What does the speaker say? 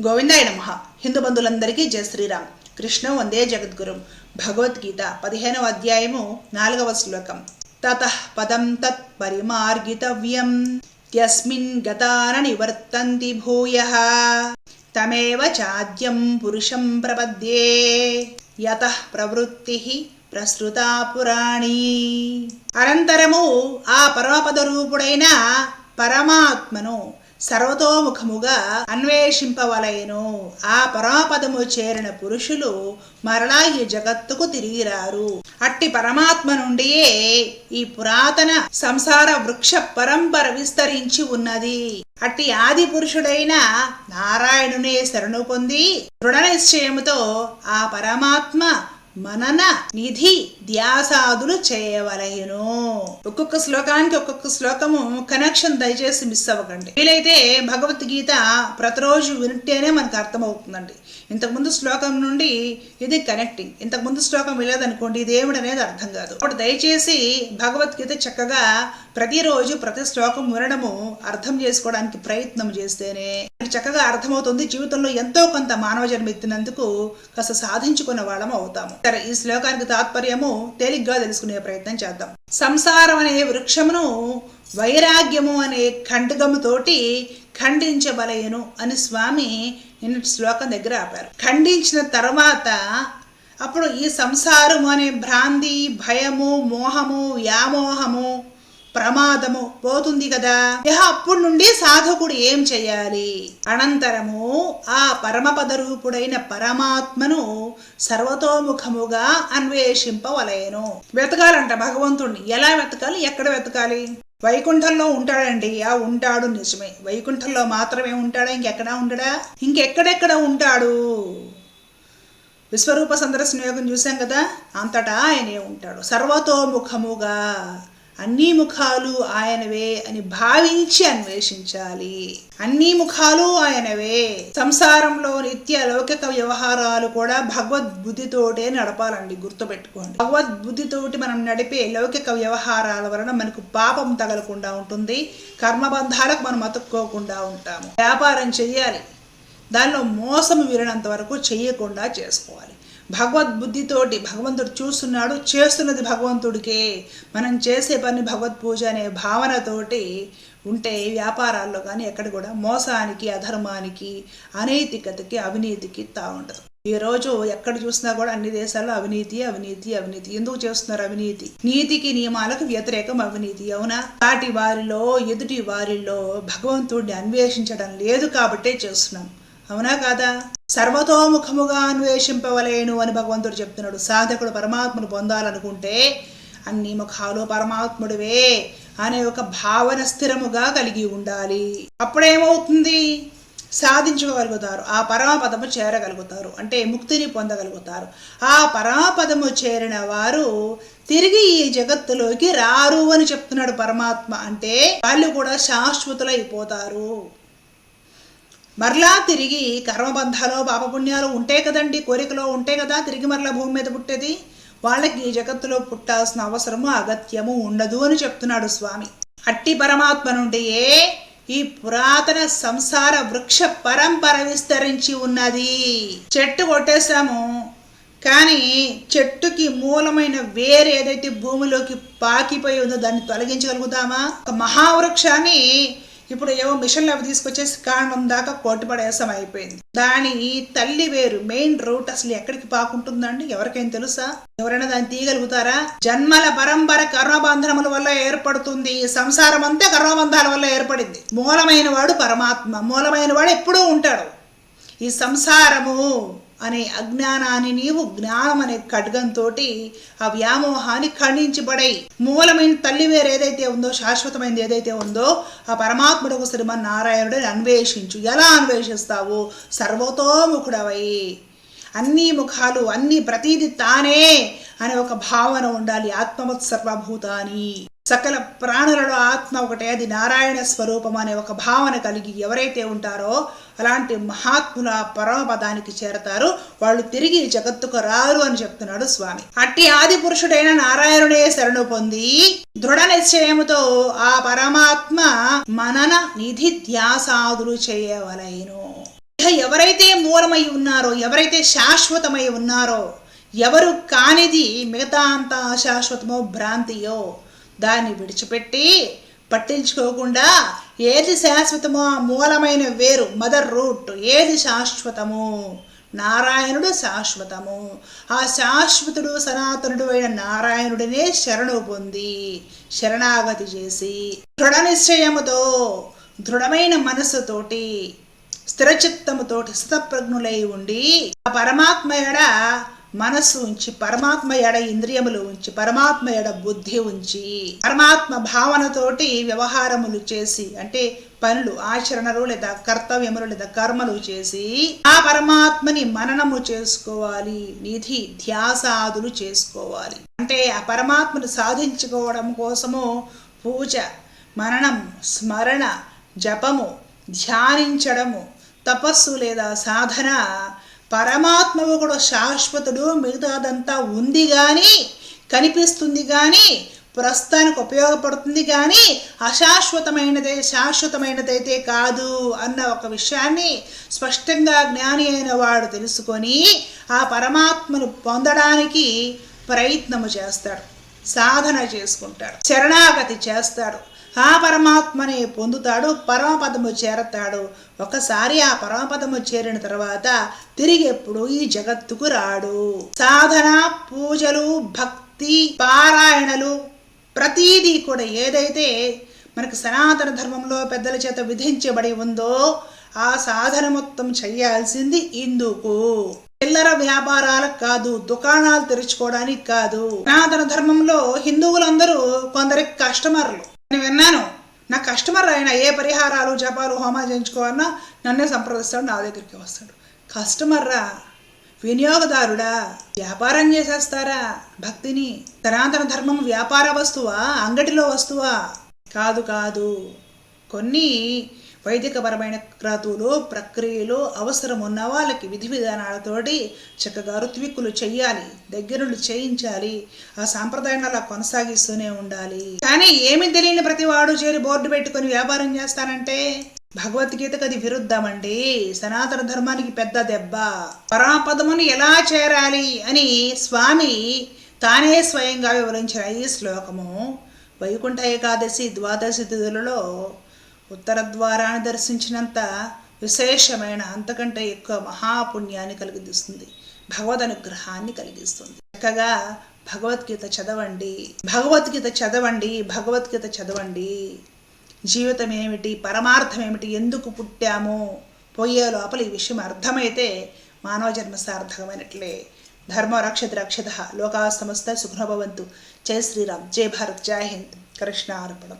గోవిందాయ నమ. హిందూ బంధువులందరికీ జయ శ్రీరామ్. కృష్ణ వందే జగద్గురు. భగవద్గీత పదిహేనవ అధ్యాయము నాలుగవ శ్లోకం. తత పదం తత్ పరిమార్గితవ్యం. యస్మిన్ గతాన నివర్తంతి భూయ. తమేవ చాద్యం పురుషం ప్రపద్యే. యత ప్రవృత్తి ప్రసృతా పురాణి. అనంతరము ఆ పరమపద రూపుడైన పరమాత్మను సర్వతోముఖముగా అన్వేషింపవలయను ఆ పరమపదము చేరిన పురుషులు మరలా ఈ జగత్తుకు తిరిగిరారు. అట్టి పరమాత్మ నుండియే ఈ పురాతన సంసార వృక్ష పరంపర విస్తరించి ఉన్నది. అట్టి ఆది పురుషుడైన నారాయణునే శరణు పొంది దృఢ నిశ్చయముతో ఆ పరమాత్మ మనన నిధి ధ్యాసాదులు చేయవలయను ఒక్కొక్క శ్లోకానికి ఒక్కొక్క శ్లోకము కనెక్షన్ దయచేసి మిస్ అవ్వకండి. వీలైతే భగవద్గీత ప్రతిరోజు వింటేనే మనకు అర్థమవుతుందండి. ఇంతకుముందు శ్లోకం నుండి ఇది కనెక్టింగ్ ఇంతకుముందు శ్లోకం వెళ్ళదనుకోండి ఇది అర్థం కాదు. కాబట్టి దయచేసి భగవద్గీత చక్కగా ప్రతిరోజు ప్రతి శ్లోకం వినడము అర్థం చేసుకోవడానికి ప్రయత్నం చేస్తేనే చక్కగా అర్థమవుతుంది. జీవితంలో ఎంతో కొంత మానవ జన్మ ఎత్తినందుకు కాస్త సాధించుకున్న వాళ్ళం అవుతాము. సరే ఈ శ్లోకానికి తాత్పర్యము తేలిగ్గా తెలుసుకునే ప్రయత్నం చేద్దాం. సంసారం అనే వృక్షమును వైరాగ్యము అనే ఖండగముతోటి ఖండించబలయను అని స్వామి నిన్నటి శ్లోకం దగ్గర ఆపారు. ఖండించిన తర్వాత అప్పుడు ఈ సంసారము అనే భ్రాంతి భయము మోహము వ్యామోహము ప్రమాదము పోతుంది కదా. ఇహ అప్పుడు నుండి సాధకుడు ఏం చేయాలి? అనంతరము ఆ పరమపద రూపుడైన పరమాత్మను సర్వతోముఖముగా అన్వేషింపవలేను. వెతకాలంట భగవంతుణ్ణి. ఎలా వెతకాలి? ఎక్కడ వెతకాలి? వైకుంఠంలో ఉంటాడండి. ఆ ఉంటాడు నిజమే. వైకుంఠంలో మాత్రమే ఉంటాడా? ఇంకెక్కడా ఉండడా? ఇంకెక్కడెక్కడ ఉంటాడు? విశ్వరూప సందర్శన యోగం చూసాం కదా? అంతటా ఆయనే ఉంటాడు. సర్వతోముఖముగా అన్ని ముఖాలు ఆయనవే అని భావించి అన్వేషించాలి. అన్ని ముఖాలు ఆయనవే. సంసారంలో నిత్య లౌకిక వ్యవహారాలు కూడా భగవద్బుద్ధితోటే నడపాలండి గుర్తుపెట్టుకోండి. భగవద్బుద్ధితోటి మనం నడిపే లౌకిక వ్యవహారాల వలన మనకు పాపం తగలకుండా ఉంటుంది కర్మబంధాలకు మనం అతుక్కోకుండా ఉంటాము. వ్యాపారం చెయ్యాలి దానిలో మోసం వీరినంత వరకు చెయ్యకుండా చేసుకోవాలి. భగవద్బుద్ధితోటి భగవంతుడు చూస్తున్నాడు చేస్తున్నది భగవంతుడికే. మనం చేసే పని భగవద్ పూజ అనే భావనతోటి ఉంటే వ్యాపారాల్లో కానీ ఎక్కడ కూడా మోసానికి అధర్మానికి అనైతికతకి అవినీతికి తా ఉండదు. ఈ రోజు ఎక్కడ చూసినా కూడా అన్ని దేశాల్లో అవినీతి అవినీతి అవినీతి. ఎందుకు చేస్తున్నారు అవినీతి? నీతికి నియమాలకు వ్యతిరేకం అవినీతి అవునా? సాటి వారిలో ఎదుటి వారిలో భగవంతుడిని అన్వేషించడం లేదు కాబట్టే చేస్తున్నాం. అవునా కాదా? సర్వతోముఖముగా అన్వేషింపవలేను అని భగవంతుడు చెప్తున్నాడు. సాధకుడు పరమాత్మను పొందాలనుకుంటే అన్ని ముఖాలు పరమాత్ముడివే అనే ఒక భావన స్థిరముగా కలిగి ఉండాలి. అప్పుడేమవుతుంది? సాధించుకోగలుగుతారు ఆ పరమపదము చేరగలుగుతారు. అంటే ముక్తిని పొందగలుగుతారు. ఆ పరమపదము చేరిన వారు తిరిగి ఈ జగత్తులోకి రారు అని చెప్తున్నాడు పరమాత్మ. అంటే వాళ్ళు కూడా శాశ్వతులైపోతారు. మరలా తిరిగి కర్మబంధాలు పాపపుణ్యాలు ఉంటే కదండి కోరికలో ఉంటే కదా తిరిగి మరలా భూమి మీద పుట్టేది? వాళ్ళకి ఈ జగత్తులో పుట్టాల్సిన అవసరము అగత్యము ఉండదు అని చెప్తున్నాడు స్వామి. అట్టి పరమాత్మ నుండియే ఈ పురాతన సంసార వృక్ష పరంపర విస్తరించి ఉన్నది. చెట్టు కొట్టేశాము కానీ చెట్టుకి మూలమైన వేరు ఏదైతే భూమిలోకి పాకిపోయి ఉందో దాన్ని తొలగించగలుగుతామా? ఒక మహావృక్షాన్ని ఇప్పుడు ఏవో మిషన్లు అవి తీసుకొచ్చేసి కారణం దాకా కొట్టుపడేసం అయిపోయింది. దాని తల్లి వేరు మెయిన్ రూట్ అసలు ఎక్కడికి పాకుంటుందండి? ఎవరికైనా తెలుసా? ఎవరైనా దాన్ని తీయగలుగుతారా? జన్మల పరంపర కర్మబంధనముల వల్ల ఏర్పడుతుంది. ఈ సంసారం అంతా కర్మబంధాల వల్ల ఏర్పడింది. మూలమైన వాడు పరమాత్మ మూలమైన వాడు ఎప్పుడూ ఉంటాడు. ఈ సంసారము అనే అజ్ఞానాన్ని నీవు జ్ఞానం అనే ఖడ్గంతో ఆ వ్యామోహాన్ని ఖండించబడై మూలమైన తల్లి వేరు ఏదైతే ఉందో శాశ్వతమైనది ఏదైతే ఉందో ఆ పరమాత్ముడు శ్రీమన్ నారాయణుడిని అన్వేషించు. ఎలా అన్వేషిస్తావు? సర్వతోముఖుడవై. అన్ని ముఖాలు అన్ని ప్రతీది తానే అనే ఒక భావన ఉండాలి ఆత్మవత్ సర్వభూతాని. సకల ప్రాణులలో ఆత్మ ఒకటే అది నారాయణ స్వరూపం అనే ఒక భావన కలిగి ఎవరైతే ఉంటారో అలాంటి మహాత్ముల పరమపదానికి చేరతారు. వాళ్ళు తిరిగి జగత్తుకు రారు అని చెప్తున్నాడు స్వామి. అట్టి ఆది పురుషుడైన నారాయణుడే శరణు పొంది దృఢ నిశ్చయముతో ఆ పరమాత్మ మనన నిధి ధ్యాసాదులు చేయవలైను. ఎవరైతే ఎవరైతే మూలమై ఉన్నారో ఎవరైతే శాశ్వతమై ఉన్నారో ఎవరు కానిది మిగతా అంతా అశాశ్వతమో భ్రాంతియో దాన్ని విడిచిపెట్టి పట్టించుకోకుండా ఏది శాశ్వతమో ఆ మూలమైన వేరు మదర్ రూట్ ఏది శాశ్వతము? నారాయణుడు శాశ్వతము. ఆ శాశ్వతుడు సనాతనుడు అయిన నారాయణుడినే శరణు పొంది శరణాగతి చేసి దృఢ నిశ్చయముతో దృఢమైన మనస్సుతోటి స్థిరచిత్తముతోటి స్థితప్రజ్ఞులై ఉండి ఆ పరమాత్మ ఎడ మనస్సు ఉంచి పరమాత్మ ఎడ ఇంద్రియములు ఉంచి పరమాత్మ ఎడ బుద్ధి ఉంచి పరమాత్మ భావనతోటి వ్యవహారములు చేసి అంటే పనులు ఆచరణలు లేదా కర్తవ్యములు లేదా కర్మలు చేసి ఆ పరమాత్మని మననము చేసుకోవాలి నిధి ధ్యాసాదులు చేసుకోవాలి. అంటే ఆ పరమాత్మను సాధించుకోవడం కోసము పూజ మననం స్మరణ జపము ధ్యానించడము తపస్సు లేదా సాధన పరమాత్మవు కూడా శాశ్వతుడు మిగతాదంతా ఉంది కానీ కనిపిస్తుంది కానీ ప్రస్తుతానికి ఉపయోగపడుతుంది కానీ అశాశ్వతమైనదే శాశ్వతమైనదైతే కాదు అన్న ఒక విషయాన్ని స్పష్టంగా జ్ఞాని అయిన వాడు తెలుసుకొని ఆ పరమాత్మను పొందడానికి ప్రయత్నము చేస్తాడు సాధన చేసుకుంటాడు శరణాగతి చేస్తాడు. ఆ పరమాత్మని పొందుతాడు పరమపదము చేరతాడు. ఒకసారి ఆ పరమపదము చేరిన తర్వాత తిరిగి ఎప్పుడు ఈ జగత్తుకు రాడు. సాధన పూజలు భక్తి పారాయణలు ప్రతీదీ కూడా ఏదైతే మనకు సనాతన ధర్మంలో పెద్దల చేత విధించబడి ఉందో ఆ సాధన మొత్తం చేయాల్సింది ఇందుకు. చిల్లర వ్యాపారాలకు కాదు దుకాణాలు తెరుచుకోవడానికి కాదు. సనాతన ధర్మంలో హిందువులందరూ కొందరికి కస్టమర్లు. నేను విన్నాను. నా కస్టమర్ ఆయన ఏ పరిహారాలు జపాలు హోమాలు చేయించుకోవాలన్నా నన్నే సంప్రదిస్తాడు నా దగ్గరికి వస్తాడు. కస్టమర్రా వినియోగదారుడా వ్యాపారం చేసేస్తారా భక్తిని సనాతన ధర్మం వ్యాపార వస్తువా అంగటిలో వస్తువా? కాదు కాదు. కొన్ని వైదికపరమైన క్రతువులు ప్రక్రియలు అవసరం ఉన్న వాళ్ళకి విధి విధానాలతోటి చక్కగా ఋత్విక్కులు చేయాలి దగ్గరుండి చేయించాలి ఆ సాంప్రదాయాన్ని అలా కొనసాగిస్తూనే ఉండాలి. కానీ ఏమి తెలియని ప్రతివాడు చేరి బోర్డు పెట్టుకొని వ్యాపారం చేస్తానంటే? భగవద్గీతకు అది విరుద్ధమండి. సనాతన ధర్మానికి పెద్ద దెబ్బ. పరమపదమును ఎలా చేరాలి అని స్వామి తానే స్వయంగా వివరించిన ఈ శ్లోకము. వైకుంఠ ఏకాదశి ద్వాదశి తిథులలో ఉత్తర ద్వారాన్ని దర్శించినంత విశేషమైన అంతకంటే ఎక్కువ మహాపుణ్యాన్ని కలిగిస్తుంది. భగవద్ అనుగ్రహాన్ని కలిగిస్తుంది. చక్కగా భగవద్గీత చదవండి. భగవద్గీత చదవండి భగవద్గీత చదవండి. జీవితం ఏమిటి పరమార్థం ఏమిటి ఎందుకు పుట్టాము? పోయే లోపల ఈ విషయం అర్థమైతే మానవ జన్మ సార్థకమైనట్లే. ధర్మ రక్షత రక్షత. లోకా సమస్త సుఖనభవంతు జై శ్రీరామ్. జై భారత్. జై హింద్. కృష్ణ అర్పణం